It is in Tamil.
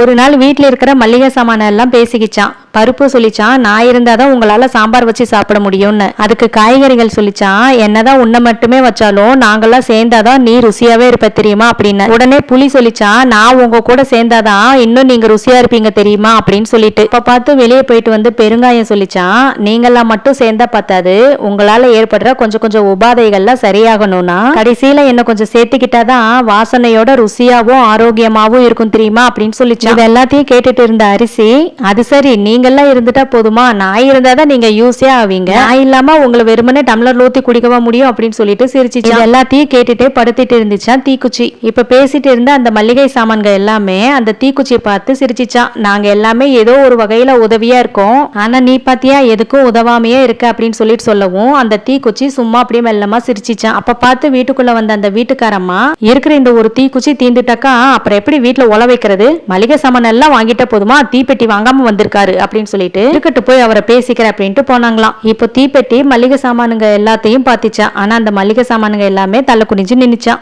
ஒரு நாள் வீட்டில் இருக்கிற மல்லிகை சாமான எல்லாம் பேசிக்கிச்சான். பருப்பு சொல்லிச்சான் நான் இருந்தாதான் உங்களால சாம்பார் வச்சு சாப்பிட முடியும்னு. அதுக்கு காய்கறிகள் சொல்லிச்சான் என்னதான் உன்னை மட்டுமே வச்சாலும் நாங்கெல்லாம் சேர்ந்தாதான் நீ ருசியாவே இருப்ப தெரியுமா? அப்படின்னு. உடனே புலி சொல்லிச்சான் நான் உங்க கூட சேர்ந்தாதான் இன்னும் நீங்க ருசியா இருப்பீங்க தெரியுமா? அப்படின்னு சொல்லிட்டு. இப்ப பார்த்து வெளியே போயிட்டு வந்து பெருங்காயம் சொல்லிச்சான் நீங்கெல்லாம் மட்டும் சேர்ந்தா பத்தாது உங்களால ஏற்படுற கொஞ்சம் கொஞ்சம் உபாதைகள்லாம் சரியாகணும்னா கடைசியில என்ன கொஞ்சம் சேர்த்துக்கிட்டாதான் வாசனையோட ருசியாவும் ஆரோக்கியமாவும் இருக்கும் தெரியுமா? அப்படின்னு சொல்லிச்சு இது எல்லாத்தையும் கேட்டுட்டு இருந்த அரிசி அது சரி நீங்கெல்லாம் இருந்துட்டா போதுமா? நான் இருந்தாதான் நீங்க யூஸே ஆவீங்க. நான் இல்லாம உங்களை வெறுமனே டம்ளர் ஊத்தி குடிக்கவா முடியும் அப்படின்னு சொல்லிட்டு சிரிச்சு இது எல்லாத்தையும் கேட்டுட்டே படுத்திட்டு இருந்துச்சான் தீக்குச்சி. இப்ப பேசிட்டு இருந்த அந்த மல்லிகை சாமான்கள் எல்லாமே அந்த தீக்குச்சியை பார்த்து சிரிச்சிச்சான். நாங்க எல்லாமே ஏதோ ஒரு வகையில உதவியா இருக்கோம். ஆனா நீ பாத்தியா எதுக்கும் உதவாமையே இருக்க அப்படின்னு சொல்லிட்டு சொல்லவும் அந்த தீக்குச்சி சும்மா அப்படியே மெல்லமா சிரிச்சிச்சான். அப்ப பார்த்து வீட்டுக்குள்ள வந்த அந்த வீட்டுக்காரம்மா இருக்கிற இந்த ஒரு தீக்குச்சி தீந்துட்டாக்கா அப்புறம் எப்படி வீட்டுல உல வைக்கிறது? மளிகை சாமான் எல்லாம் வாங்கிட்ட போதுமா? தீப்பெட்டி வாங்காம வந்திருக்காரு அப்படின்னு சொல்லிட்டு இருக்கட்டு போய் அவரை பேசிக்கிறேன் அப்படின்ட்டு போனாங்களாம். இப்போ தீப்பெட்டி மளிகை சாமானுங்க எல்லாத்தையும் பாத்திச்சான் ஆனா அந்த மளிகை சாமானுங்க எல்லாமே தலை குனிஞ்சு நின்னுச்சான்